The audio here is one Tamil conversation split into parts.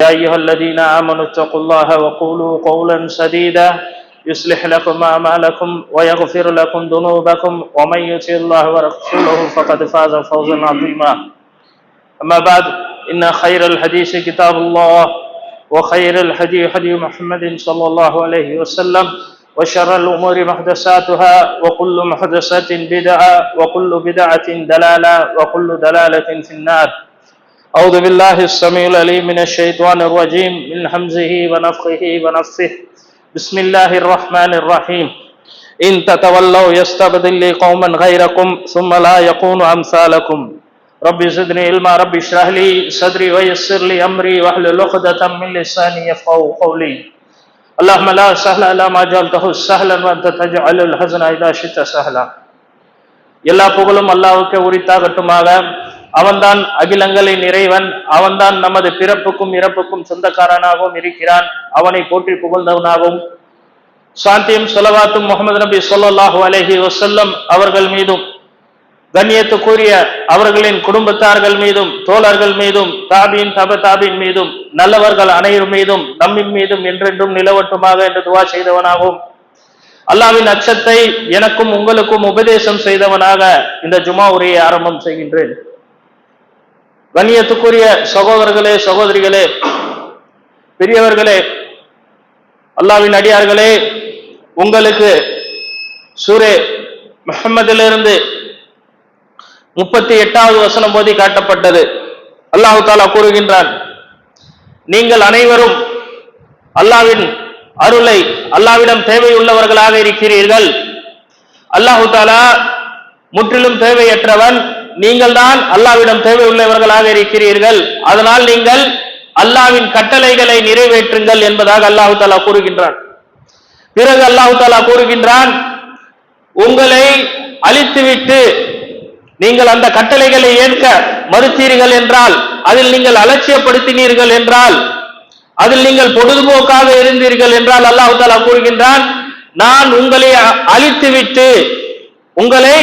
يا أيها الذين آمنوا اتقوا الله وقولوا قولا سديدا يصلح لكم أعمالكم ويغفر لكم ذنوبكم ومن يطع الله ورسوله فقد فاز فوزا عظيما. أما بعد إن خير الحديث كتاب الله وخير الهدي هدي محمد صلى الله عليه وسلم وشر الأمور محدثاتها وكل محدثة بدعة وكل بدعة دلالة وكل دلالة في النار. أعوذ بالله السميع العليم من الشيطان الرجيم من همزه ونفخه ونفثه بسم الله الرحمن الرحيم إن تتولوا يستبدل قوما غيركم ثم لا يكون أمثالكم ربي زدني علما ربي اشرح لي صدري ويسر لي أمري واحلل عقدة من لساني يفقهوا قولي اللهم لا سهل إلا ما جعلته سهلا وأنت تجعل الحزن إذا شئت سهلا எல்லா புகழும் அல்லாவுக்கு உரித்தாகட்டுமாக அவன்தான் அகிலங்களின் இறைவன் அவன்தான் நமது பிறப்புக்கும் இறப்புக்கும் சொந்தக்காரனாகவும் இருக்கிறான் அவனை போற்றி புகழ்ந்தவனாகவும் சாந்தியும் சொலவாத்தும் முகமது நபி சொல்லாஹு அலஹி வசல்லம் அவர்கள் மீதும் கண்ணியத்துக்குரிய அவர்களின் குடும்பத்தார்கள் மீதும் தோழர்கள் மீதும் தாபியின் தப தாபின் மீதும் நல்லவர்கள் அனைவர் மீதும் நம்மின் மீதும் என்றென்றும் நிலவட்டுமாக என்று துவா செய்தவனாகவும் அல்லாவின் அச்சத்தை எனக்கும் உங்களுக்கும் உபதேசம் செய்தவனாக இந்த ஜுமா உரையை ஆரம்பம் செய்கின்றேன். கண்ணியத்துக்குரிய சகோதரர்களே சகோதரிகளே பெரியவர்களே அல்லாவின் அடியார்களே உங்களுக்கு சூரே முகமதிலிருந்து முப்பத்தி எட்டாவது வசனம் போதி காட்டப்பட்டது. அல்லாஹு தாலா கூறுகின்றான் நீங்கள் அனைவரும் அல்லாவின் அருளை அல்லாவிடம் தேவையுள்ளவர்களாக இருக்கிறீர்கள். அல்லாஹு தாலா முற்றிலும் தேவையற்றவன் நீங்கள் தான் அல்லாவிடம் தேவையுள்ளவர்களாக இருக்கிறீர்கள். அதனால் நீங்கள் அல்லாவின் கட்டளைகளை நிறைவேற்றுங்கள் என்பதாக அல்லாஹு தாலா கூறுகின்றான். பிறகு அல்லாஹு தாலா கூறுகின்றான் உங்களை அழித்துவிட்டு நீங்கள் அந்த கட்டளைகளை ஏற்க மறுத்தீர்கள் என்றால் அதில் நீங்கள் அலட்சியப்படுத்தினீர்கள் என்றால் அதில் நீங்கள் பொழுதுபோக்காக இருந்தீர்கள் என்றால் அல்லாஹு தாலா கூறுகின்றான் நான் உங்களை அழித்துவிட்டு உங்களை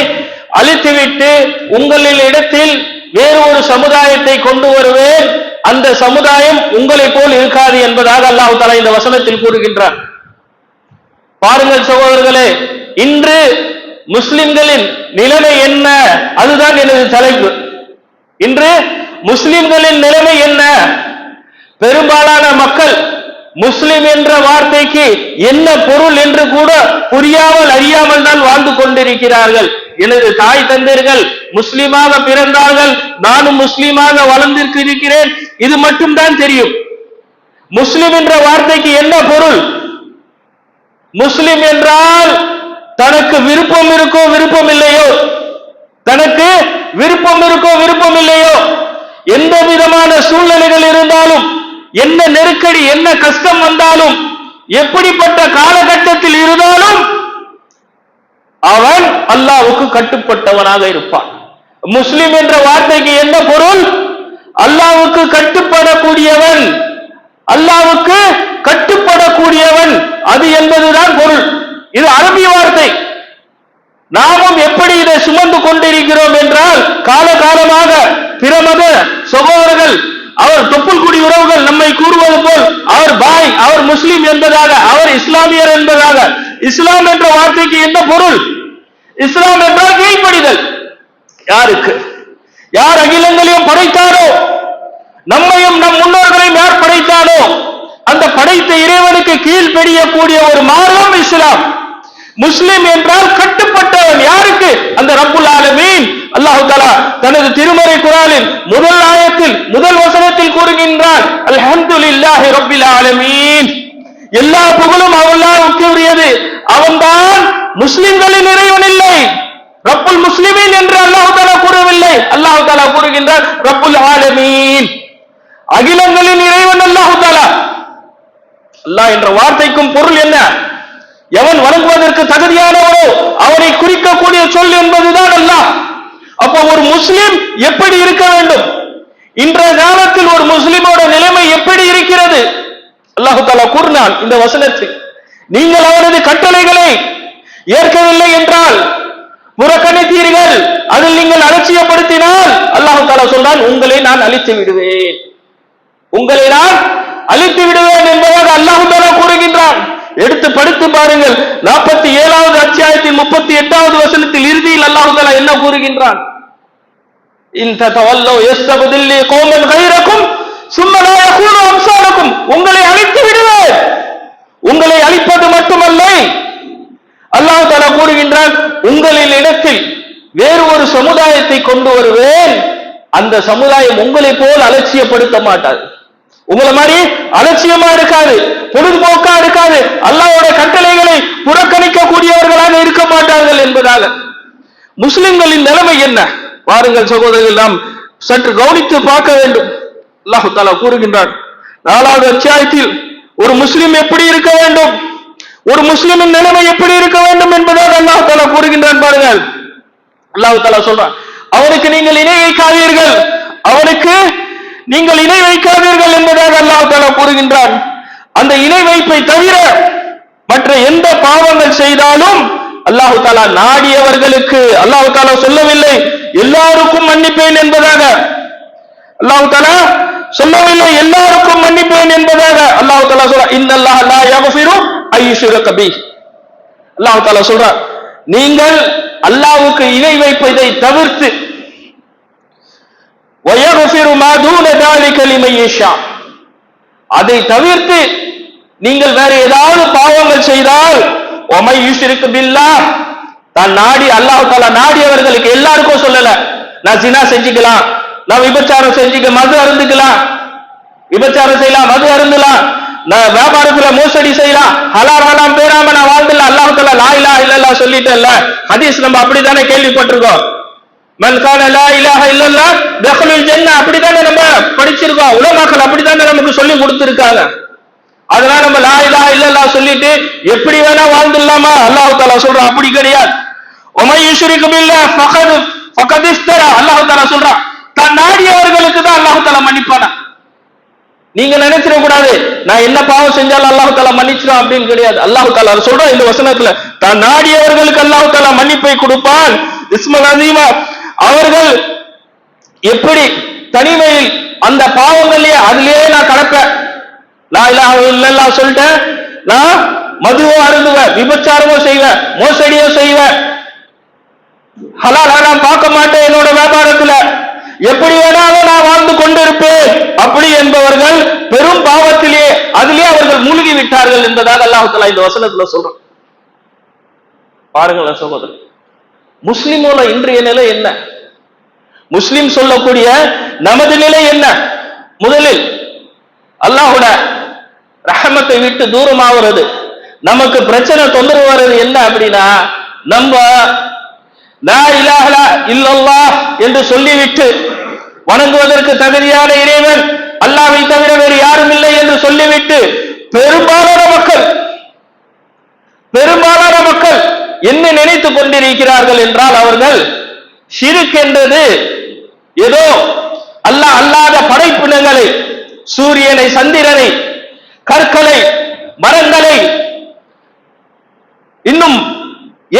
அழித்துவிட்டு உங்களில் இடத்தில் வேறு ஒரு சமுதாயத்தை கொண்டு வருவேன். அந்த சமுதாயம் உங்களை போல் இருக்காது என்பதாக அல்லாஹு தாலா இந்த வசனத்தில் கூறுகின்றார் பாருங்கள் சகோதரர்களே இன்று முஸ்லிம்களின் நிலைமை என்ன? அதுதான் எனது தலைப்பு. இன்று முஸ்லிம்களின் நிலைமை என்ன? பெரும்பாலான மக்கள் முஸ்லிம் என்ற வார்த்தைக்கு என்ன பொருள் என்று கூட புரியாமல் அறியாமல் தான் வாழ்ந்து கொண்டிருக்கிறார்கள். எனது தாய் தந்தைகள் முஸ்லிமாக பிறந்தார்கள். நானும் முஸ்லிமாக வளர்ந்திருக்கிறேன் இது மட்டும்தான் தெரியும். முஸ்லிம் என்ற வார்த்தைக்கு என்ன பொருள்? முஸ்லிம் என்றால் தனக்கு விருப்பம் இருக்கோ விருப்பம் இல்லையோ? தனக்கு விருப்பம் இருக்கோ விருப்பம் இல்லையோ? எந்த விதமான சூழ்நிலைகள் இருந்தால் என்ன நெருக்கடி என்ன கஷ்டம் வந்தாலும் எப்படிப்பட்ட காலகட்டத்தில் இருந்தாலும் அவன் அல்லாவுக்கு கட்டுப்பட்டவனாக இருப்பான். முஸ்லிம் என்ற வார்த்தைக்கு என்ன பொருள்? அல்லாவுக்கு கட்டுப்படக்கூடியவன் அல்லாவுக்கு கட்டுப்படக்கூடியவன் அது என்பதுதான் பொருள். இது அரபிய வார்த்தை. நாமும் எப்படி இதை சுமந்து கொண்டிருக்கிறோம் என்றால் காலகாலமாக பிற மத சகோதரர்கள் அவர் தொப்புள் குடி உறவுகள் நம்மை கூறுவது போல் அவர் பாய் அவர் முஸ்லீம் என்பதாக அவர் இஸ்லாமியர் என்பதாக. இஸ்லாம் என்ற வார்த்தைக்கு என்ன பொருள்? இஸ்லாம் என்றால் கீழ்ப்படிதல். யாருக்கு? யார் அகிலங்களையும் படைத்தாரோ நம்மையும் நம் முன்னோர்களையும் யார் படைத்தாரோ அந்த படைத்த இறைவனுக்கு கீழ்ப்படியக்கூடிய ஒரு மார்க்கம் இஸ்லாம். முஸ்லிம் என்றால் கட்டுப்பட்டவன். யாருக்கு? அந்த ரப்புல் ஆலமீன். அல்லாஹு தாலா தனது திருமறை குரானில் முதல் ஆயத்தில் முதல் வசனத்தில் கூறுகின்றான் அல்ஹம்துலில்லாஹி ரப்பில் ஆலமீன். எல்லா புகழும் அல்லாஹ்வுக்கு உரியது. அவன்தான் முஸ்லிம்களின் இறைவன் இல்லை. ரப்புல் முஸ்லிமீன் என்று அல்லாஹு தாலா கூறவில்லை. அல்லாஹு தாலா கூறுகின்றார் ரப்புல் ஆலமீன். அகிலங்களின் இறைவன் அல்லாஹு தாலா அல்லாஹ் என்ற வார்த்தைக்கும் பொருள் என்ன? எவன் வணங்குவதற்கு தகுதியானவனோ அவனை குறிக்கக்கூடிய சொல் என்பதுதான் அல்லாஹ். அப்போ ஒரு முஸ்லிம் எப்படி இருக்க வேண்டும்? இன்றைய காலத்தில் ஒரு முஸ்லிமோட நிலைமை எப்படி இருக்கிறது? அல்லாஹு தாலா கூறினான் இந்த வசனத்தில் நீங்கள் அவனது கட்டளைகளை ஏற்கவில்லை என்றால் புறக்கணித்தீர்கள் அதில் நீங்கள் அலட்சியப்படுத்தினால் அல்லாஹு தாலா சொல்றான் உங்களை நான் அழித்து விடுவேன். உங்களை நான் அழித்து விடுவேன் என்பதாக அல்லாஹு தாலா கூறுகின்றான். எடுத்து படித்து பாருங்கள் நாற்பத்தி ஏழாவது அத்தியாயத்தின் முப்பத்தி எட்டாவது வசனத்தில் இறுதியில் என்ன கூறுகின்றான்? இன் உங்களை அழித்து விடுவேன். உங்களை அழிப்பது மட்டுமல்ல. அல்லாஹ் தாலா கூறுகின்றான் உங்களில் இடத்தில் வேறு ஒரு சமுதாயத்தை கொண்டு வருவேன். அந்த சமுதாயம் உங்களை போல் அலட்சியப்படுத்த மாட்டாது. உங்களை மாதிரி அலட்சியமா இருக்காது பொழுதுபோக்கா இருக்காது அல்லாவோட கட்டளைகளை புறக்கணிக்க கூடியவர்களாக இருக்க மாட்டார்கள் என்பதாக. முஸ்லிம்களின் நிலைமை என்ன? வாருங்கள் சகோதரர்கள் நாம் சற்று கவனித்து பார்க்க வேண்டும். அல்லாஹு தாலா கூறுகின்றான் நாலாவது அத்தியாயத்தில் ஒரு முஸ்லிம் எப்படி இருக்க வேண்டும்? ஒரு முஸ்லிமின் நிலைமை எப்படி இருக்க வேண்டும் என்பதாக அல்லாஹ் தாலா கூறுகின்றான் பாருங்கள். அல்லாஹு தாலா சொல்றான் அவனுக்கு நீங்கள் இணை வைக்காதீர்கள். அவனுக்கு நீங்கள் இணை வைக்காதீர்கள் என்பதாக அல்லாஹ் தாலா கூறுகின்றான். அந்த இணை வைப்பை தவிர மற்ற எந்த பாவங்கள் செய்தாலும் அல்லாஹு தாலா நாடியவர்களுக்கு அல்லாஹு தாலா சொல்லவில்லை. எல்லாருக்கும் மன்னிப்பேன் என்பதாக. அல்லாஹு தாலா சொல்லவில்லை எல்லாருக்கும் மன்னிப்பேன் என்பதாக அல்லாஹு தாலா சொல்ற. இன்னல்லாஹ் லா யக்ஃபிரு ஐயுஷுர கபி அல்லாஹு தாலா சொல்ற நீங்கள் அல்லாஹ்வுக்கு இணை வைப்பதை தவிர்த்து வயகுஃபிரு மா தூன தாலிக லிமன் யஷா. அதை தவிர்த்து நீங்கள் வேற ஏதாவது பாவங்கள் செய்தால் ஒமை யூஷிருக்கு பில்லா தான் நாடி அல்லாஹ் தாலா நாடியவர்களுக்கு எல்லாருக்கும் சொல்லல. நான் சினா செஞ்சுக்கலாம் நான் விபச்சாரம் செஞ்சுக்க மது அருந்துக்கலாம். விபச்சாரம் செய்யலாம் மது அருந்தலாம். நான் வியாபாரத்துல மோசடி செய்யலாம். ஹலால் ஹலாம் பேராம நான் வாழ்ந்துல அல்லாஹ் தாலா லா இலாஹ இல்லல்லாஹ் சொல்லிட்டேன்ல. ஹதீஸ் நம்ம அப்படித்தானே கேள்விப்பட்டிருக்கோம். மன் கால லா இலாஹ இல்லல்லா தஹலுல் ஜன்னா அப்படித்தானே நம்ம படிச்சிருக்கோம். உலமாக்கள் அப்படித்தானே நமக்கு சொல்லி கொடுத்துருக்காங்க. அதனால நம்ம லா இலாஹ இல்லல்லாஹ் சொல்லிட்டு எப்படி வேணா வாழ்ந்துடலாமா? அல்லாஹு தாலா சொல்றான் அப்படி கிடையாது. உமை ஈஸ்வரிக்கும் இல்ல ஃபகத் ஃபகத் அல்லாஹு தாலா சொல்றான் தன் நாடியவர்களுக்கு தான் அல்லாஹு தாலா மன்னிப்பானா? நீங்க நினைச்சிட கூடாது. நான் என்ன பாவம் செஞ்சாலும் அல்லாஹு தாலா மன்னிச்சிடும் அப்படின்னு கிடையாது. அல்லாஹு தாலா சொல்றான் இந்த வசனத்துல. தன் நாடியவர்களுக்கு அல்லாஹு தாலா மன்னிப்பை கொடுப்பான். இஸ்மல் அசீமா அவர்கள் எப்படி தனிமையில் அந்த பாவங்கள்லயே அதுலயே நான் கடப்பேன் நான் இல்லாஹ இல்லல்லா சொல்லிட்டேன். நான் மதுவோ அருந்துவேன் விபச்சாரமோ செய்வேன் மோசடியோ செய்வேன் ஹலால் நான் பார்க்க மாட்டேன் என்னோட வியாபாரத்துல. எப்படி வேணாலும் நான் வாழ்ந்து கொண்டிருப்பேன். அப்படி என்பவர்கள் பெரும் பாவத்திலே அதிலே அவர்கள் மூழ்கி விட்டார்கள் என்பதாக அல்லாஹ் இந்த வசனத்துல சொல்றோம் பாருங்களேன் சகோதரர். முஸ்லிமோட இன்றைய நிலை என்ன? முஸ்லிம் சொல்லக்கூடிய நமது நிலை என்ன? முதலில் அல்லாஹோட ரஹமத்தை விட்டு தூரமாகிறது. நமக்கு பிரச்சனை தொந்தரவு வர்றது என்ன அப்படின்னா நம்ம லா இலாஹ இல்லல்லா என்று சொல்லிவிட்டு வணங்குவதற்கு தகுதியான இறைவன் அல்லாவை தவிர வேறு யாரும் இல்லை என்று சொல்லிவிட்டு பெரும்பாலான மக்கள் பெரும்பாலான மக்கள் என்ன நினைத்துக் கொண்டிருக்கிறார்கள் என்றால் அவர்கள் சிறுக்கென்றது ஏதோ அல்லாஹ் அல்லாத படைப்பினங்களை சூரியனை சந்திரனை கற்களை மரங்களை இன்னும்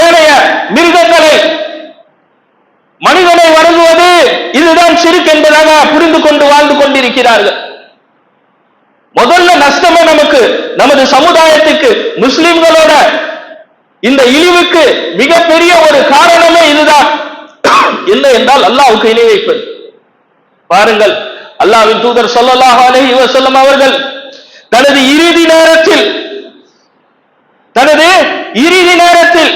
ஏனைய மிருகங்களை மனிதனை வணங்குவது இதுதான் சிறுக்கு என்பதாக புரிந்து கொண்டு வாழ்ந்து கொண்டிருக்கிறார்கள். முதல்ல நஷ்டமே நமக்கு நமது சமுதாயத்துக்கு முஸ்லிம்களோட இந்த இழிவுக்கு மிகப்பெரிய ஒரு காரணமே இதுதான். இல்லை என்றால் அல்லாவுக்கு இணை வைப்பது. பாருங்கள் அல்லாவின் தூதர் ஸல்லல்லாஹு இவர் சொல்லும் அவர்கள் தனது இறுதி நேரத்தில் தனது இறுதி நேரத்தில்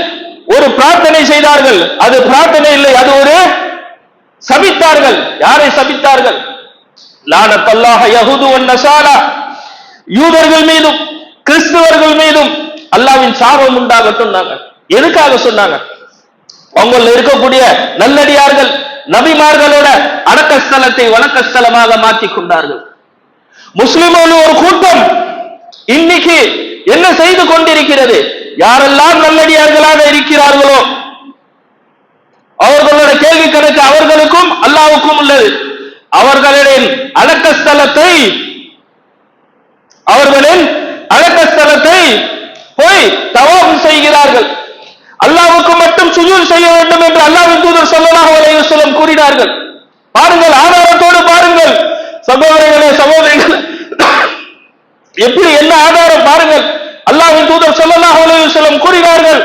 ஒரு பிரார்த்தனை செய்தார்கள். அது பிரார்த்தனை இல்லை அது ஒரு சபித்தார்கள். யாரை சபித்தார்கள்? லானத்தல்லாஹ யகுது வன் நசாரா. யூதர்கள் மீதும் கிறிஸ்துவர்கள் மீதும் அல்லாஹ்வின் சாபம் உண்டாகட்டும் நாங்க எதுக்காக சொன்னாங்க? அவங்கள இருக்கக்கூடிய நல்லடியார்கள் நபிமார்களோட அடக்கஸ்தலத்தை வணக்கஸ்தலமாக மாற்றிக் கொண்டார்கள். முஸ்லிம்கள் ஒரு கூட்டம் இன்னைக்கு என்ன செய்து கொண்டிருக்கிறது? யாரெல்லாம் நல்லடியார்களாக இருக்கிறார்களோ அவர்களோட கேள்வி கணக்கு அவர்களுக்கும் அல்லாவுக்கும் உள்ளது. அவர்களின் அடக்கஸ்தலத்தை அவர்களின் அடக்கஸ்தலத்தை போய் தவம் செய்கிறார்கள். அல்லாவுக்கு மட்டும் சுஜூல் செய்ய வேண்டும் என்று அல்லாவின் தூதர் சொல்லலாம் அலைஹி கூறினார்கள். பாருங்கள் ஆதாரத்தோடு பாருங்கள். சகோதரர்களே சகோதரிகள் எப்படி என்ன ஆதாரம் பாருங்கள். அல்லாஹ்வின் தூதர் ஸல்லல்லாஹு அலைஹி வஸல்லம் கூறினார்கள்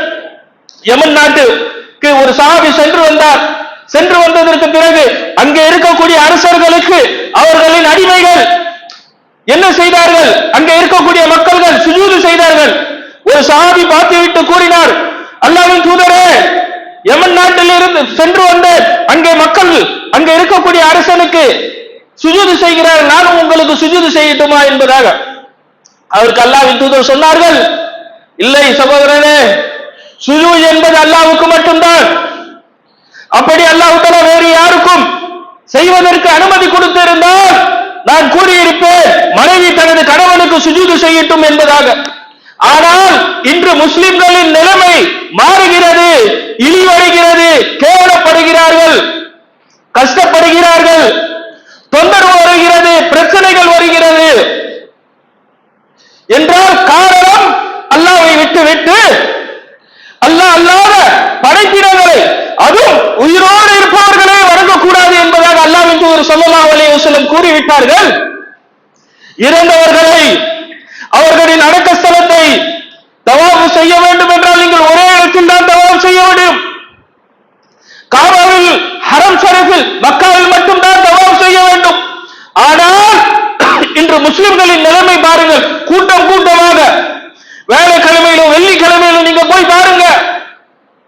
யமன் நாட்டுக்கு ஒரு சஹாபி சென்று வந்தார். சென்று வந்ததற்கு பிறகு அங்கே இருக்கக்கூடிய அரசர்களுக்கு அவர்களின் அடிமைகள் என்ன செய்தார்கள்? அங்கே இருக்கக்கூடிய மக்கள்கள் சுஜூது செய்தார்கள். ஒரு சஹாபி பார்த்துவிட்டு கூறினார் அல்லாஹ்வின் தூதரே யமன் நாட்டில் இருந்து சென்று வந்த அங்கே மக்கள் அங்கே இருக்கக்கூடிய அரசனுக்கு சுஜூது செய்கிறார் நானும் உங்களுக்கு சுஜூது செய்யட்டுமா என்பதாக. அவருக்கு அல்லாவின் தூதர் சொன்னார்கள் இல்லை சகோதரனே சுஜு என்பது அல்லாவுக்கு மட்டும்தான். அப்படி அல்லாஹ் வேறு யாருக்கும் செய்வதற்கு அனுமதி கொடுத்திருந்தால் நான் கூறியிருப்பேன் மனைவி தனது கணவனுக்கு சுஜூது செய்யட்டும் என்பதாக. ஆனால் இன்று முஸ்லிம்களின் நிலைமை மாறுகிறது இழிவடைகிறது கேவலப்படுகிறார்கள் கஷ்டப்படுகிறார்கள். தொந்தரவு வருகிறது பிரச்சனைகள் வருகிறது. என்றால் காரணம் அல்லாவை விட்டு விட்டு அல்லா அல்லாத படைப்பினங்களை அதுவும் உயிரோடு இருப்பவர்களே வணங்கக்கூடாது என்பதாக அல்லாஹ்வின் ஒரு ஸல்லல்லாஹு அலைஹி வஸல்லம் கூறிவிட்டார்கள். இறந்தவர்களை அவர்களின் அடக்க ஸ்தலத்தை தவாஃப் செய்ய வேண்டும் என்றால் நீங்கள் ஒரே இடத்தில் தான் தவாஃப் செய்ய வேண்டும் காபாவில் ஹரம் ஷரீஃபில் மக்காவில் மட்டும்தான் தவாஃப் செய்ய வேண்டும் ஆனால் இன்று முஸ்லிம்களின் நிலைமை பாருங்கள் கூட்டம் கூட்டமாக வேலைக்கிழமையிலும் வெள்ளிக்கிழமையிலும் நீங்க போய் பாருங்க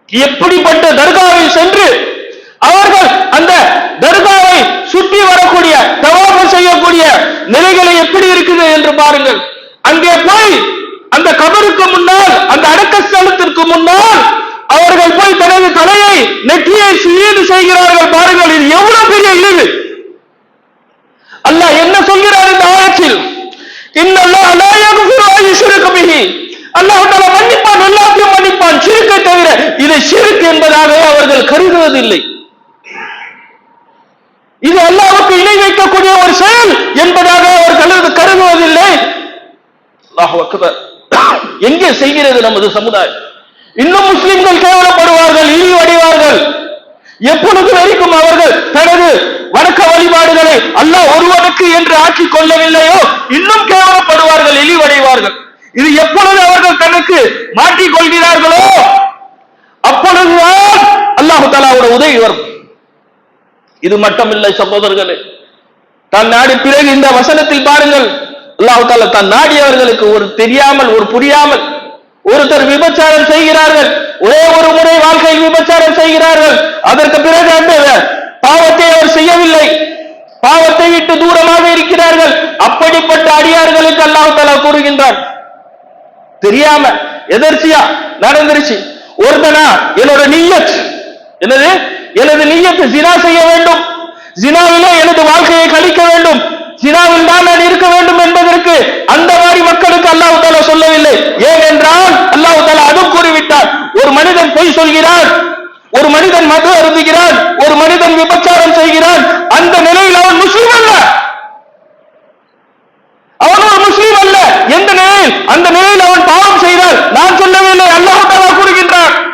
எப்படிப்பட்ட தர்காவில் சென்று அவர்கள் அந்த தர்காவை சுற்றி வரக்கூடிய தவாஃபு செய்யக்கூடிய நிலைகளை எப்படி இருக்குது என்று பாருங்கள் அங்கே போய் அந்த கபருக்கு முன்னால் அந்த அடக்க ஸ்தலத்திற்கு முன்னால் அவர்கள் போய் தனது தலையை நெற்றியை சீடு செய்கிறார்கள் பாருங்கள் இது எவ்வளவு பெரிய இழிவு அல்லாஹ் என்ன சொல்கிறார் இந்த ஆயத்தில் இன்னல்லாஹ் லா யக்ஃபிரு அன் யுஷ்ரக பிஹி அல்லாஹ் தஆலா மன்னிப்பான் எல்லாத்தையும் மன்னிப்பான் ஷிர்க்கை தவிர இதை ஷிர்க் என்பதாக அவர்கள் இது அல்லாவுக்கு இணை வைக்கக்கூடிய ஒரு செயல் என்பதாக அவர் கருது கருதுவதில்லை. எங்கே செய்கிறது நமது சமுதாயம்? இன்னும் முஸ்லிம்கள் கேவலப்படுவார்கள் இழிவடைவார்கள் எப்பொழுது வரைக்கும் அவர்கள் தனது வணக்க வழிபாடுகளை அல்ல ஒருவனுக்கு என்று ஆக்கிக் கொள்ளவில்லையோ இன்னும் கேவலப்படுவார்கள் இழிவடைவார்கள் இது எப்பொழுது அவர்கள் தனக்கு மாட்டிக் கொள்கிறார்களோ அப்பொழுதுதான் அல்லாஹு தாலாவோட உதவி வரும். இது மட்டுமில்லை சகோதரர்களே. தான் நாடி பிறகு இந்த வசனத்தில் பாருங்கள். அல்லாஹு தாலா தான் நாடியவர்களுக்கு ஒரு தெரியாமல் ஒரு புரியாமல் ஒருத்தர் விபச்சாரம் செய்கிறார்கள். ஒரே ஒரு முறை வாழ்க்கையில் விபச்சாரம் செய்கிறார்கள். அதற்கு பிறகு அந்த பாவத்தை அவர் செய்யவில்லை. பாவத்தை விட்டு தூரமாக இருக்கிறார்கள். அப்படிப்பட்ட அடியார்களுக்கு அல்லாஹு தாலா கூறுகின்றார் தெரியாம எதர்ச்சியா நடந்துருச்சு. ஒருத்தனா என்னோட நீயத் என்னது? எனது நீயத்து ஜினா செய்ய வேண்டும். ஜினாவிலே எனது வாழ்க்கையை கழிக்க வேண்டும். ஜினாவில் தான் நான் இருக்க வேண்டும் என்பதற்கு அந்த மாதிரி மக்களுக்கு அல்லாஹு தாலா சொல்லவில்லை. ஏனென்றால் அல்லாஹு தாலா அதுவும் கூறிவிட்டார். ஒரு மனிதன் பொய் சொல்கிறான். ஒரு மனிதன் மது அருந்துகிறான். ஒரு மனிதன் விபச்சாரம் செய்கிறான். அந்த நிலையில் அவன் முஸ்லீம் அல்ல. அவன் ஒரு முஸ்லீம் அல்ல. எந்த நிலையில்? அந்த நிலையில் அவன் பாவம் செய்தால். நான் சொல்லவில்லை. அல்லாஹ் தாலா கூறுகின்றான்.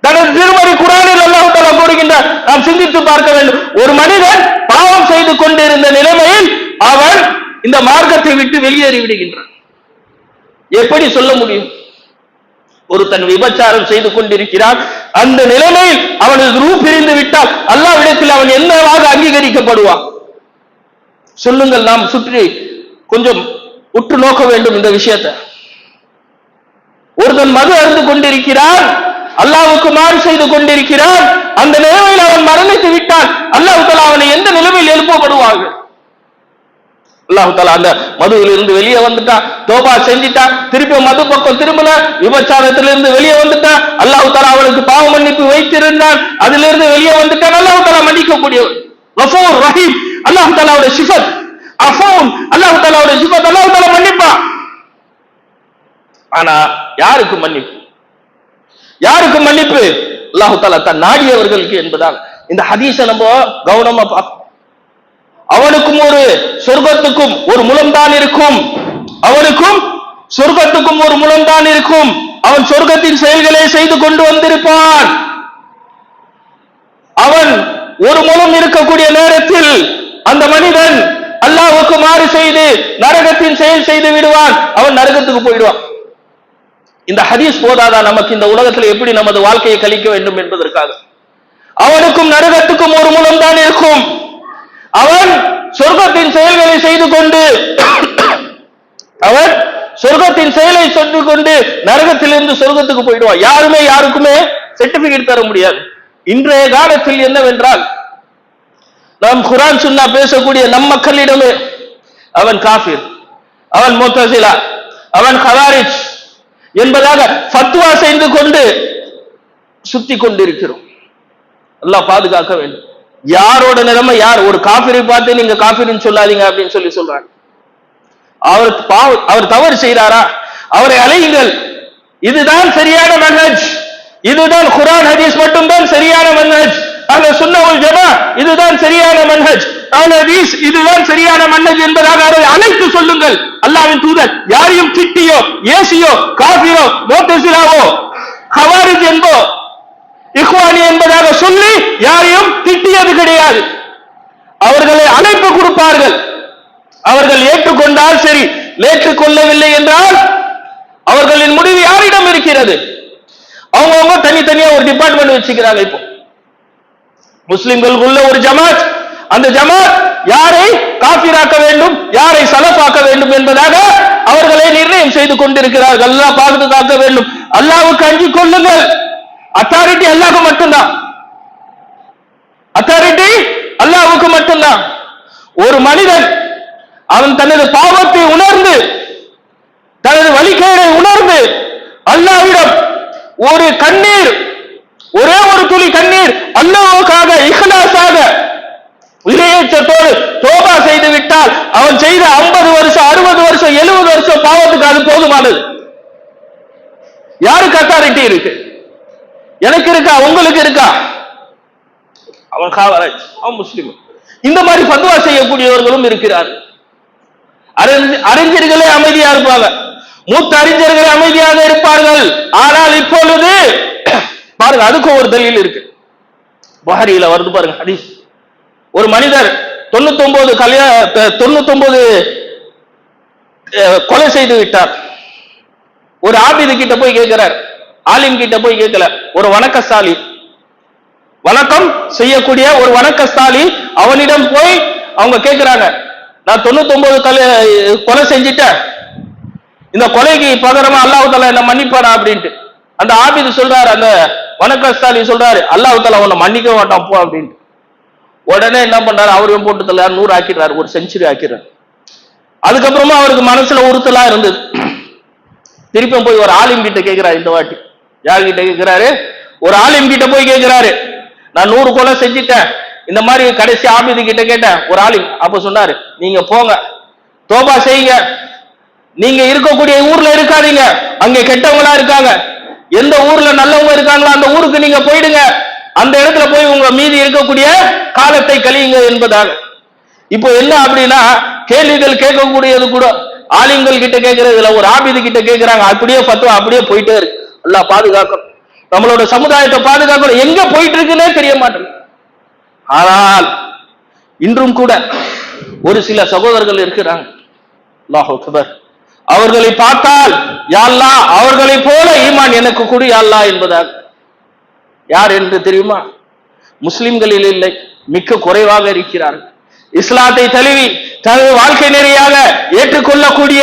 தனது திருமறை குரானில் அல்லாஹ் தாலா கூறுகின்றார் நாம் சிந்தித்து பார்க்க வேண்டும். ஒரு மனிதன் பாவம் செய்து கொண்டிருந்த நிலைமையில் அவன் இந்த மார்க்கத்தை விட்டு வெளியேறி விடுகின்றான். எப்படி சொல்ல முடியும்? ஒருத்தன் விபச்சாரம் செய்து கொண்டிருக்கிறான். அந்த நிலைமையில் அவனது ரூ பிரிந்து விட்டால் அல்லாவிடத்தில் அவன் என்னவாக அங்கீகரிக்கப்படுவான்? சொல்லுங்கள் நாம் சுற்றி கொஞ்சம் உற்று நோக்க வேண்டும் இந்த விஷயத்தை. ஒருத்தன் மது அருந்து கொண்டிருக்கிறான். அல்லாவுக்கு மாறு செய்து கொண்டிருக்கிறான் அந்த நிலைமையில் அவன் மரணித்து விட்டான். அல்லாஹ் தலா அவனை எந்த நிலைமையில் எழுப்பப்படுவார்கள்? அல்லாஹ் தலா அந்த மதுவில் இருந்து வெளியே வந்துட்டான். தோபா செஞ்சிட்டான். திருப்பி மது பக்கம் திரும்பல. விபச்சாரத்திலிருந்து வெளியே வந்துட்டான். அல்லாஹ் தலா அவனுக்கு பாவ மன்னிப்பு வைத்திருந்தான். அதிலிருந்து வெளியே வந்துட்டான். அல்லாஹ் தலா மன்னிக்கக்கூடியவன். கஃபூர் ரஹீம். அல்லாஹ் தலாவுடைய சிஃபத். அஃபூன். அல்லாஹு தலாவுடைய சிஃபத். அல்லாஹ் தலா மன்னிப்பான். ஆனா யாருக்கு மன்னிப்பு? யாருக்கு மன்னிப்பு? அல்லாஹு தாலா தன் நாடியவர்களுக்கு என்பதால். இந்த ஹதீஸை நம்ம கவனமா அவனுக்கும் ஒரு சொர்க்கத்துக்கும் ஒரு முலம்தான் இருக்கும். அவனுக்கும் சொர்க்கத்துக்கும் ஒரு முலம்தான் இருக்கும். அவன் சொர்க்கத்தின் செயல்களை செய்து கொண்டு வந்திருப்பான். அவன் ஒரு முலம் இருக்கக்கூடிய நேரத்தில் அந்த மனிதன் அல்லாவுக்கு மாறு செய்து நரகத்தின் செயல் செய்து விடுவான். அவன் நரகத்துக்கு போயிடுவான். இந்த ஹதீஸ் போதாதா? நமக்கு இந்த உலகத்தில் எப்படி நமது வாழ்க்கையை கழிக்க வேண்டும் என்பதற்காக. அவனுக்கும் நரகத்துக்கும் ஒரு மூலம் தான் இருக்கும். அவன் சொர்க்கத்தின் செயல்களை செய்து கொண்டு அவன் சொர்க்கத்தின் செயலை சொல்லி கொண்டு நரகத்திலிருந்து சொர்க்கத்துக்கு போயிடுவான். யாருமே யாருக்குமே சர்டிபிகேட் தர முடியாது. இன்றைய காலத்தில் என்னவென்றால் நாம் குரான் சுன்னா பேசக்கூடிய நம் மக்களிடமே அவன் காஃபிர் அவன் முத்தசிலா அவன் ஹவாரிஜ் என்பதாக ஃபத்வா செய்து கொண்டு சுத்தி கொண்டிருக்கிறோம். எல்லாம் பாதுகாக்க வேண்டும். யாரோட நிலைமை யார்? ஒரு காபிரை பார்த்து நீங்க காபிரின்னு சொல்லாதீங்க அப்படின்னு சொல்லி சொல்றாங்க. அவர் பாவ அவர் தவறு செய்தாரா? அவரை அலையுங்கள் இதுதான் சரியான மன்ஹஜ். இதுதான் குரான் ஹதீஸ் மட்டும்தான் சரியான மன்ஹஜ். அஹ்ல சுன்னா வல் ஜமா இதுதான் சரியான மன்ஹஜ். அஹ்ல இதுதான் சரியான மன்ஹஜ் என்பதாக அவரை அழைத்து சொல்லுங்கள். அல்லாவின் தூதர் யாரையும் திட்டியோ ஏசியோ காஃபியோ மோட்டசிலாவோ ஹவாரிஜ் என்போ இஹ்வானி என்பதாக சொல்லி யாரையும் திட்டியது கிடையாது. அவர்களை அழைப்பு கொடுப்பார்கள். அவர்கள் ஏற்றுக்கொண்டால் சரி ஏற்றுக்கொள்ளவில்லை என்றால் அவர்களின் முடிவு யாரிடம் இருக்கிறது? அவங்கவுங்க தனித்தனியா ஒரு டிபார்ட்மெண்ட் வச்சுக்கிறாங்க இப்போ. முஸ்லிம்களுக்குள்ள ஒரு ஜமாத். அந்த ஜமாத் யாரை காபிராக்க வேண்டும் யாரை சலப்பாக்க வேண்டும் என்பதாக அவர்களை நிர்ணயம் செய்து கொண்டிருக்கிறார்கள். அல்லாஹ் பாதுகாக்க வேண்டும். அல்லாவுக்கு அஞ்சு கொள்ளுங்கள். அத்தாரிட்டி அல்லாஹ் மட்டும்தான். அத்தாரிட்டி அல்லாவுக்கு மட்டும்தான். ஒரு மனிதன் அவன் தனது பாவத்தை உணர்ந்து தனது வழிகேடை உணர்ந்து அல்லாவிடம் ஒரு கண்ணீர் ஒரே ஒரு துளி கண்ணீர் அல்லாஹ்வுக்காக இஹ்லாஸாக இறையச்சத்தோடு தோபா செய்து விட்டால் அவன் செய்த 50 வருஷம் அறுபது வருஷம் எழுபது வருஷம் பாவத்துக்கு அது போதுமானது. யாருக்கு அத்தாரிட்டி இருக்கு? எனக்கு இருக்கா? உங்களுக்கு இருக்கா? அவன் காவராஜ் அவன் முஸ்லிம். இந்த மாதிரி பத்துவா செய்யக்கூடியவர்களும் இருக்கிறார்கள். அறிஞ- அறிஞர்களே அமைதியா இருப்பாங்க. மூத்த அறிஞர்களே அமைதியாக இருப்பார்கள். ஆனால் இப்பொழுது பாருங்க அதுக்கும் ஒரு தலில் இருக்கு. புகாரியில வருது பாருங்க ஹதீஸ். ஒரு மனிதர் தொண்ணூத்தி ஒன்பது கல்யாண தொண்ணூத்தி ஒன்பது கொலை செய்து விட்டார். ஒரு ஆபிது கிட்ட போய் கேட்கிறார் ஆலிம் கிட்ட போய் கேட்கல ஒரு வணக்கசாலி. வணக்கம் செய்யக்கூடிய ஒரு வணக்கசாலி அவனிடம் போய் அவங்க கேட்கிறாங்க நான் தொண்ணூத்தி ஒன்பது கொலை செஞ்சிட்டேன். இந்த கொலைக்கு பகரமா அல்லாஹ் தாலா என்ன மன்னிப்பாடா அப்படின்ட்டு. அந்த ஆபிது சொல்றாரு அந்த வணக்கஸ்தாலி சொல்றாரு அல்லாஹ் தாலா உன்னை மன்னிக்க மாட்டான் போ அப்படின்ட்டு. உடனே என்ன பண்றாரு? அவரையும் போட்டு தள்ள நூறு ஆக்கிடுறாரு ஒரு செஞ்சுரி ஆக்கிடுறாரு. அதுக்கப்புறமா அவருக்கு மனசுல உறுத்தலா இருந்தது. திருப்பியும் போய் ஒரு ஆலிம் கிட்ட கேட்கிறாரு இந்த வாட்டி. யார் கிட்ட கேட்கிறாரு? ஒரு ஆலிம் கிட்ட போய் கேட்கிறாரு. நான் நூறு கொலை செஞ்சுட்டேன். இந்த மாதிரி கடைசி ஆபிது கிட்ட கேட்டேன் ஒரு ஆலிம். அப்ப சொன்னாரு நீங்க போங்க. தோபா செய்யுங்க. நீங்க இருக்கக்கூடிய ஊர்ல இருக்காதீங்க. அங்க கெட்டவங்களா இருக்காங்க. எந்த ஊர்ல நல்லவங்க இருக்காங்களோ அந்த ஊருக்கு நீங்க போயிடுங்க. அந்த இடத்துல போய் உங்க மீதி இருக்கக்கூடிய காலத்தை கழியுங்க என்பதாக. இப்போ என்ன அப்படின்னா கேள்விகள் கேட்கக்கூடியது கூட ஆலிம்கள் கிட்ட கேட்கறது இல்ல ஒரு ஆபிது கிட்ட கேட்கிறாங்க அப்படியே பத்துவா அப்படியே போயிட்டே இருக்கு. அல்லாஹ் பாதுகாக்கணும். நம்மளோட சமுதாயத்தை பாதுகாக்கணும். எங்க போயிட்டு இருக்குன்னே தெரிய மாட்டேங்குது. ஆனால் இன்றும் கூட ஒரு சில சகோதரர்கள் இருக்கிறாங்க. அல்லாஹ் அக்பர். அவர்களை பார்த்தால் யாழ்லா அவர்களை போல ஈமான் எனக்கு கொடு யாழ்லா என்பதாக. யார் என்று தெரியுமா? முஸ்லிம்களில் இல்லை மிக்க குறைவாக இருக்கிறார்கள். இஸ்லாத்தை தழுவி தனது வாழ்க்கை நெறியாக ஏற்றுக்கொள்ளக்கூடிய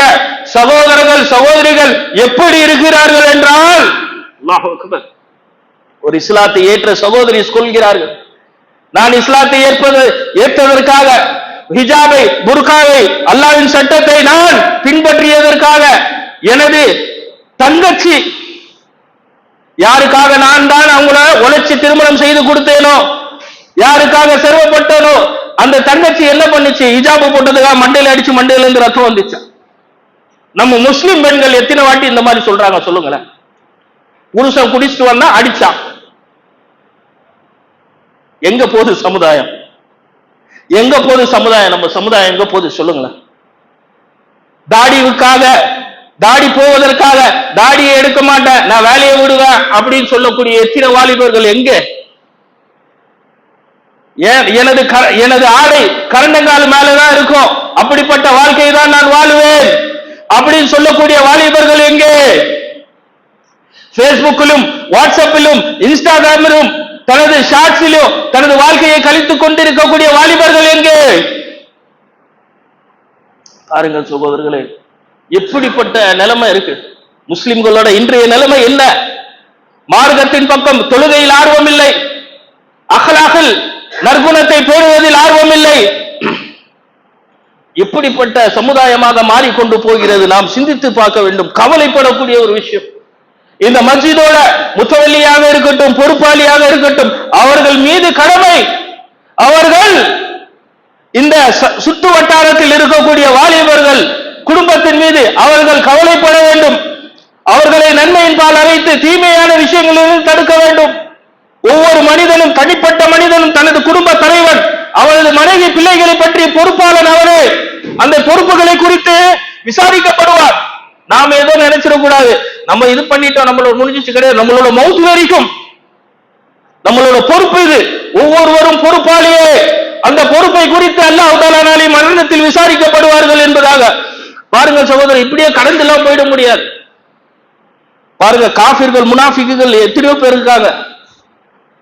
சகோதரர்கள் சகோதரிகள் எப்படி இருக்கிறார்கள் என்றால் ஒரு இஸ்லாத்தை ஏற்ற சகோதரி சொல்கிறார்கள். நான் இஸ்லாத்தை ஏற்பது ஏற்றதற்காக ஹிஜாபை புர்காவை அல்லாவின் சட்டத்தை நான் பின்பற்றியதற்காக எனது தங்கச்சி யாருக்காக நான் தான் அவங்கள உழைச்சி திருமணம் செய்து கொடுத்தேனோ யாருக்காக சிரமப்பட்டனோ அந்த தங்கச்சி என்ன பண்ணுச்சு? ஹிஜாபு போட்டதுக்காக மண்டையில அடிச்சு மண்டையில இருந்து ரத்தம் வந்துச்சு. நம்ம முஸ்லிம் பெண்கள் எத்தனை வாட்டி இந்த மாதிரி சொல்றாங்க சொல்லுங்களேன். புருஷன் குடிச்சிட்டு வந்தா அடிச்சான் எங்க போகுது சமுதாயம்? எங்க போகுது சமுதாயம்? நம்ம சமுதாயம் எங்க போகுது சொல்லுங்களேன். தாடிவுக்காக தாடி போவதற்காக தாடியை எடுக்க மாட்டேன் நான் வேலையை விடுவேன் அப்படின்னு சொல்லக்கூடிய எத்தனை வாலிபர்கள் எங்க? ஏன் எனது க- எனது ஆடை கரண்டங்கால் மேலதான் இருக்கும். அப்படிப்பட்ட வாழ்க்கையை தான் நான் வாழுவேன். அப்படின்னு சொல்லக்கூடிய வாலிபர்கள் எங்கே? பேஸ்புக்கிலும் வாட்ஸ்அப்பிலும் இன்ஸ்டாகிராமிலும் தனது ஷாட்ஸிலோ தனது வாழ்க்கையை கழித்துக் கொண்டிருக்கக்கூடிய வாலிபர்கள் எங்கே? பாருங்கள் சகோதரர்களே எப்படிப்பட்ட நிலைமை இருக்கு? முஸ்லிம்களோட இன்றைய நிலைமை என்ன? மார்க்கத்தின் பக்கம் தொழுகையில் ஆர்வம் இல்லை. அகலாகல் நற்குணத்தை பேணுவதில் ஆர்வம் இல்லை. எப்படிப்பட்ட சமுதாயமாக மாறிக்கொண்டு போகிறது. நாம் சிந்தித்து பார்க்க வேண்டும். கவலைப்படக்கூடிய ஒரு விஷயம். இந்த மஸ்ஜிதோட முத்தவல்லியாக இருக்கட்டும் பொறுப்பாளியாக இருக்கட்டும் அவர்கள் மீது கடமை. அவர்கள் இந்த ச- சுற்று வட்டாரத்தில் இருக்கக்கூடிய வாலிபர்கள் குடும்பத்தின் மீது அவர்கள் கவலைப்பட வேண்டும். அவர்களை நன்மையின் பால் அழைத்து தீமையான விஷயங்களிலிருந்து தடுக்க வேண்டும். ஒவ்வொரு மனிதனும் தனிப்பட்ட மனிதனும் தனது குடும்ப தலைவன் அவரது மனைவி பிள்ளைகளை பற்றி பொறுப்பாளன் அவரு அந்த பொறுப்புகளை குறித்து விசாரிக்கப்படுவார் நாம் ஏதோ நினைச்சிடக்கூடாது. நம்ம இது பண்ணிட்டோம் நம்மளோட முடிஞ்சிச்சு கிடையாது. நம்மளோட மவுத் வரைக்கும். நம்மளோட பொறுப்பு இது. ஒவ்வொருவரும் பொறுப்பாளியே. அந்த பொறுப்பை குறித்து அல்லாஹ் தஆலா மரணத்தில் விசாரிக்கப்படுவார்கள் என்பதாக. பாருங்க சகோதரர் இப்படியே கடந்து எல்லாம் போயிட முடியாது. பாருங்க காஃபிர்கள் முனாஃபிக்குகள் எத்தனையோ பேர் இருக்காங்க.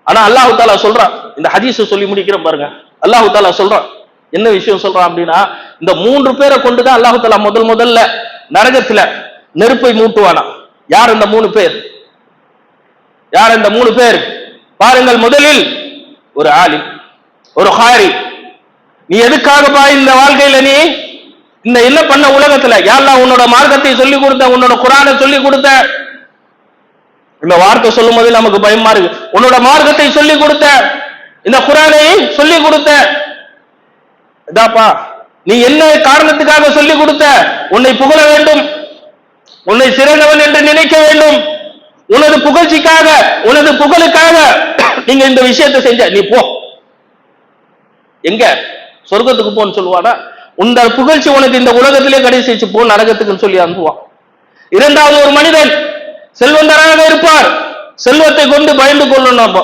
ஆனா அல்லாஹு தாலா சொல்றான். இந்த ஹதீஸ சொல்லி முடிக்கிறேன் பாருங்க. அல்லாஹு தாலா சொல்றான். என்ன விஷயம் சொல்றான் அப்படின்னா இந்த மூன்று பேரை கொண்டுதான் அல்லாஹு தாலா முதல் முதல்ல நரகத்துல நெருப்பை மூட்டுவானா யார் இந்த மூணு பேர்? யார் இந்த மூணு பேர்? பாருங்கள் முதலில் ஒரு ஆலி ஒரு ஹாரி. நீ எதுக்காக பா இந்த வாழ்க்கையில நீ? இந்த என்ன பண்ண உலகத்துல? யாரெல்லாம் உன்னோட மார்க்கத்தை சொல்லி கொடுத்த உன்னோட குரானை சொல்லி கொடுத்த? இந்த வார்த்தை சொல்லும் போது நமக்கு பயமா இருக்கு. உன்னோட மார்க்கத்தை சொல்லி கொடுத்த இந்த குரானை சொல்லி கொடுத்த. இதாப்பா நீ என்ன காரணத்துக்காக சொல்லி கொடுத்த? உன்னை புகழ வேண்டும். உன்னை சிறந்தவன் என்று நினைக்க வேண்டும். உனது புகழ்ச்சிக்காக உனது புகழுக்காக நீங்க இந்த விஷயத்தை செஞ்ச நீ போ. எங்க? சொர்க்கத்துக்கு போன்னு சொல்லுவானா? உந்த புகழ்ச்சி உனக்கு இந்த உலகத்திலே கடைசிச்சு போ நரகத்துக்குன்னு சொல்லி அனுப்புவான். இரண்டாவது ஒரு மனிதன் செல்வந்தராக இருப்பார். செல்வத்தை கொண்டு பயந்து கொள்ளணும் நம்ம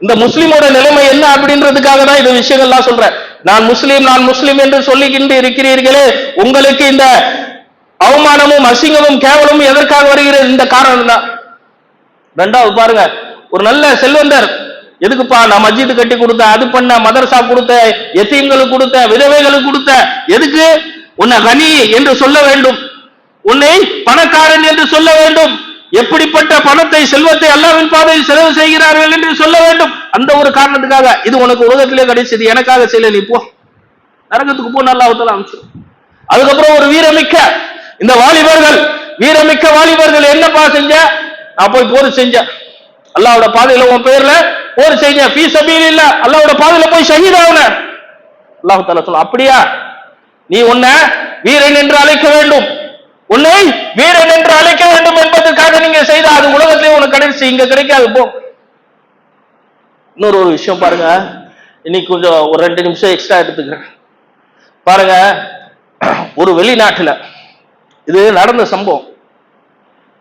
இந்த முஸ்லிமோட நிலைமை என்ன அப்படின்றதுக்காக தான் இந்த விஷயங்கள்லாம் சொல்றேன். நான் முஸ்லீம் நான் முஸ்லீம் என்று சொல்லிக்கிட்டு இருக்கிறீர்களே உங்களுக்கு இந்த அவமானமும் அசிங்கமும் கேவலமும் எதற்காக வருகிறது? இந்த காரணம் தான். ரெண்டாவது பாருங்க ஒரு நல்ல செல்வந்தர். எதுக்குப்பா நான் மஸ்ஜித் கட்டி கொடுத்தேன் அது பண்ண மதரசா கொடுத்த எத்தீம்களுக்கு கொடுத்த விதவைகளுக்கு கொடுத்த எதுக்கு? உன்னை கனி என்று சொல்ல வேண்டும். உன்னை பணக்காரன் என்று சொல்ல வேண்டும். எப்படிப்பட்ட பணத்தை செல்வத்தை அல்லாவின் பாதையில் செலவு செய்கிறார்கள் என்று சொல்ல வேண்டும். அந்த ஒரு காரணத்துக்காக. இது உனக்கு உலகத்திலே கிடைச்சது எனக்காக செய்யல நீ போ. நரகத்துக்கு போ நல்லா அவத்தல அதுக்கப்புறம் ஒரு வீரமிக்க இந்த வாலிபர்கள் வீரமிக்க வாலிபர்கள் என்னப்பா செஞ்ச? நான் போய் போர் செஞ்சேன் அல்லாவோட பாதையில உன் பேர்ல போர் செஞ்சேன் பீ சபீல் இல்ல அல்லாவோட பாதையில போய் ஷஹீத் ஆகுன அல்லாஹ் தாலா சொல்ல அப்படியா? நீ உன்ன வீரன் என்று அழைக்க வேண்டும். உன்னை வீரன் என்று அழைக்க வேண்டும் என்பதற்காக நீங்க செய்த அது உலகத்திலே உனக்கு கடைசி இங்க கிடைக்காது போ. இன்னொரு ஒரு விஷயம் பாருங்க. இன்னைக்கு கொஞ்சம் ஒரு ரெண்டு நிமிஷம் எக்ஸ்ட்ரா எடுத்துக்கிறேன். பாருங்க ஒரு வெளிநாட்டுல இது நடந்த சம்பவம்.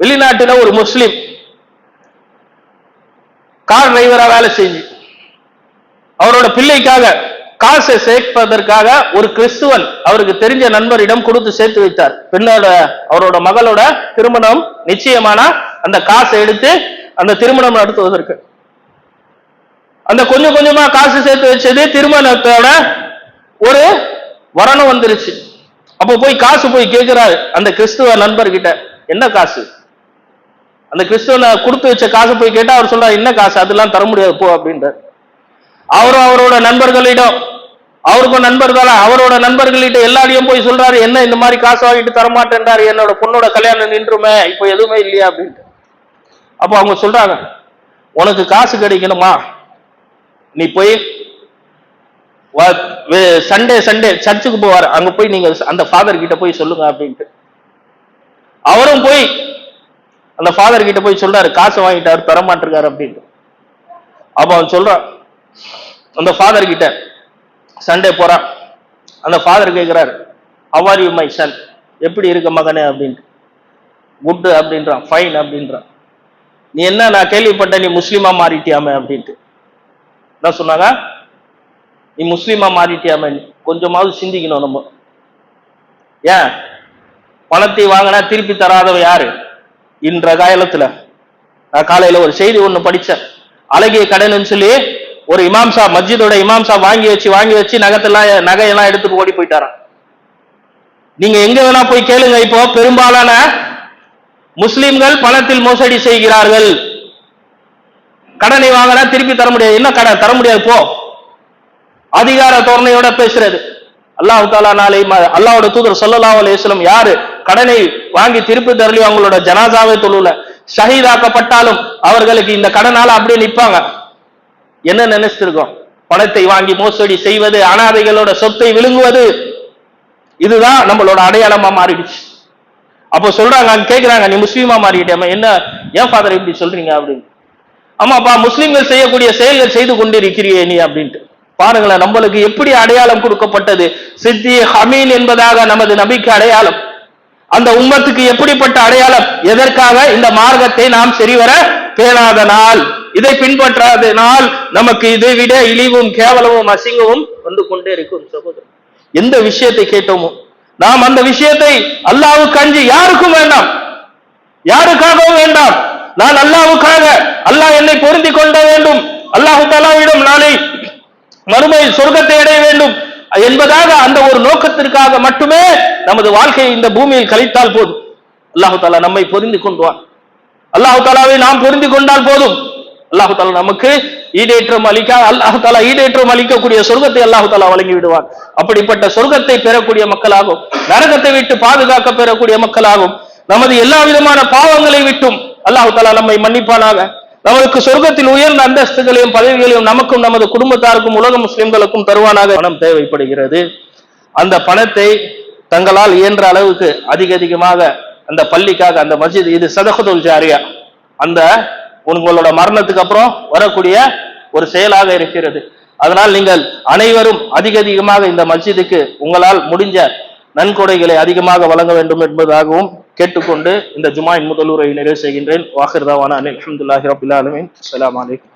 வெளிநாட்டில் ஒரு முஸ்லீம் கார் டிரைவரா வேலை செஞ்சு அவரோட பிள்ளைக்காக காசை சேர்ப்பதற்காக ஒரு கிறிஸ்துவன் அவருக்கு தெரிஞ்ச நண்பரிடம் கொடுத்து சேர்த்து வைத்தார். பெண்ணோட அவரோட மகளோட திருமணம் நிச்சயமானா அந்த காசை எடுத்து அந்த திருமணம் நடத்துவதற்கு. அந்த கொஞ்சம் கொஞ்சமா காசு சேர்த்து வச்சது திருமணத்தோட ஒரு வரணும் வந்துருச்சு. அப்ப போய் காசு போய் கேட்கிறாரு அந்த கிறிஸ்துவ நண்பர்கிட்ட என்ன காசு? அந்த கிறிஸ்துவனை கொடுத்து வச்ச காசு போய் கேட்டா அவர் சொல்றாரு என்ன காசு? அதெல்லாம் தர முடியாது போ அப்படின்றார். அவரும் அவரோட நண்பர்களிடம் அவருக்கும் நண்பர் தானே அவரோட நண்பர்களிட்ட எல்லாரையும் போய் சொல்றாரு என்ன இந்த மாதிரி காசு வாங்கிட்டு தர மாட்டேன்றாரு என்னோட பொண்ணோட கல்யாணம் நின்றுமே இப்போ எதுவுமே இல்லையா? அப்படின்ட்டு. அப்போ அவங்க சொல்றாங்க உனக்கு காசு கிடைக்கணுமா? நீ போய் சண்டே சண்டே சர்ச்சுக்கு போவார். அங்க போய் நீங்க அந்த ஃபாதர் கிட்ட போய் சொல்லுங்க அப்படின்ட்டு. அவரும் போய் அந்த ஃபாதர் கிட்ட போய் சொல்றாரு காசு வாங்கிட்டாரு தர மாட்டிருக்காரு அப்படின்ட்டு. அப்ப அவன் சொல்றான் அந்த ஃபாதர் கிட்ட சண்டே போறான் அந்த ஃபாதர் கேட்கிறாரு அவார் யூ மை சன் எப்படி இருக்க மகனே? அப்படின்ட்டு. குட் அப்படின்றான் ஃபைன் அப்படின்றான். நீ என்ன நான் கேள்விப்பட்ட நீ முஸ்லீமா மாறிட்டியாமே? அப்படின்ட்டு. என்ன சொன்னாங்க? நீ முஸ்லீமா மாறிட்டியாம கொஞ்சமாவது சிந்திக்கணும் நம்ம. ஏன்? பணத்தை வாங்கினா திருப்பி தராதவ யாரு? இன்ற காலத்துல. நான் காலையில ஒரு செய்தி ஒண்ணு படிச்சேன். அழகிய கடன் சொல்லி ஒரு இமாம் சாப் மஸ்ஜிதோட இமாம் சாப் வாங்கி வச்சு வாங்கி வச்சு நகத்தெல்லாம் நகையெல்லாம் எடுத்துட்டு ஓடி போயிட்டாரான் நீங்க எங்க வேணா போய் கேளுங்க இப்போ. பெரும்பாலான முஸ்லிம்கள் பணத்தில் மோசடி செய்கிறார்கள். கடனை வாங்கினா திருப்பி தர முடியாது. என்ன கடன்? தர முடியாது போ. அதிகார தோரணையோட பேசுறது. அல்லாஹ் தாலா நாளை ம- தூதர் சொல்லலாம் அலேஸ்லம் யாரு? கடனை வாங்கி திருப்பி தரலி அவங்களோட ஜனாசாவே தொழுல. ஷஹீதாக்கப்பட்டாலும் அவர்களுக்கு இந்த கடனால அப்படியே நிற்பாங்க என்ன நினைச்சிருக்கோம்? பணத்தை வாங்கி மோசடி செய்வது அனாதைகளோட சொத்தை விழுங்குவது இதுதான் நம்மளோட அடையாளமா மாறிடுச்சு. அப்போ சொல்றாங்க அங்க கேட்கிறாங்க நீ முஸ்லீமா மாறிட்டேமா என்ன ஏன் ஃபாதர் இப்படி சொல்றீங்க? அப்படின்னு. ஆமாப்பா முஸ்லீம்கள் செய்யக்கூடிய செயல்கள் செய்து கொண்டிருக்கிறியே நீ அப்படின்ட்டு. பாருங்களேன் நம்மளுக்கு எப்படி அடையாளம் கொடுக்கப்பட்டது? சித்தி ஹமீன் என்பதாக நமது நபிக்கு அடையாளம். அந்த உம்மத்துக்கு எப்படிப்பட்ட அடையாளம்? எதற்காக இந்த மார்க்கத்தை நாம் சரிவர பேணாத நாள்? இதை பின்பற்றாத நாள் நமக்கு இதை விட இழிவும் கேவலமும் அசிங்கமும் வந்து கொண்டே இருக்கும் சகோதரர். எந்த விஷயத்தை கேட்டோமோ? நாம் அந்த விஷயத்தை அல்லாவுக்கு அஞ்சு யாருக்கும் வேண்டாம். யாருக்காகவும் வேண்டாம். நான் அல்லாஹ்வுக்காக அல்லாஹ் என்னை பொருந்தி கொள்ள வேண்டும். அல்லாஹு தலாவிடம் நாளை மறுமை சொர்க்கத்தை அடைய வேண்டும் என்பதாக அந்த ஒரு நோக்கத்திற்காக மட்டுமே நமது வாழ்க்கையை இந்த பூமியில் கழித்தால் போதும். அல்லாஹு தாலா நம்மை புரிந்து கொண்டுவான் அல்லாஹு தாலாவை நாம் புரிந்து கொண்டால் போதும். அல்லாஹு தாலா நமக்கு ஈடேற்றம் அளிக்க அல்லாஹு தாலா ஈடேற்றம் அளிக்கக்கூடிய சொர்க்கத்தை அல்லாஹு தாலா வழங்கி விடுவார் அப்படிப்பட்ட சொர்க்கத்தை பெறக்கூடிய மக்களாகும் நரகத்தை விட்டு பாதுகாக்க பெறக்கூடிய மக்களாகும் நமது எல்லா விதமான பாவங்களை விட்டும் அல்லாஹு தாலா நம்மை மன்னிப்பானாக. நமக்கு சொர்க்கத்தில் உயர்ந்த அந்தஸ்துகளையும் பதவிகளையும் நமக்கும் நமது குடும்பத்தாருக்கும் உலக முஸ்லிம்களுக்கும் தருவானாக பணம் தேவைப்படுகிறது. அந்த பணத்தை தங்களால் இயன்ற அளவுக்கு அதிக அதிகமாக அந்த பள்ளிக்காக அந்த மஸ்ஜித் இது சதகதுல் ஜாரியா. அந்த உங்களோட மரணத்துக்கு அப்புறம் வரக்கூடிய ஒரு செயலாக இருக்கிறது. அதனால் நீங்கள் அனைவரும் அதிக அதிகமாக இந்த மஸ்ஜிதுக்கு உங்களால் முடிஞ்ச நன்கொடைகளை அதிகமாக வழங்க வேண்டும் என்பதாகவும் கேட்டுக்கொண்டு இந்த ஜுமாயின் முதலுரை நிறைவு செய்கின்றேன். வாஹிர்தாவான அலி அஹமதுல்லாஹி ரபுல்லாலுமின் அலாம் அலைக்கும்.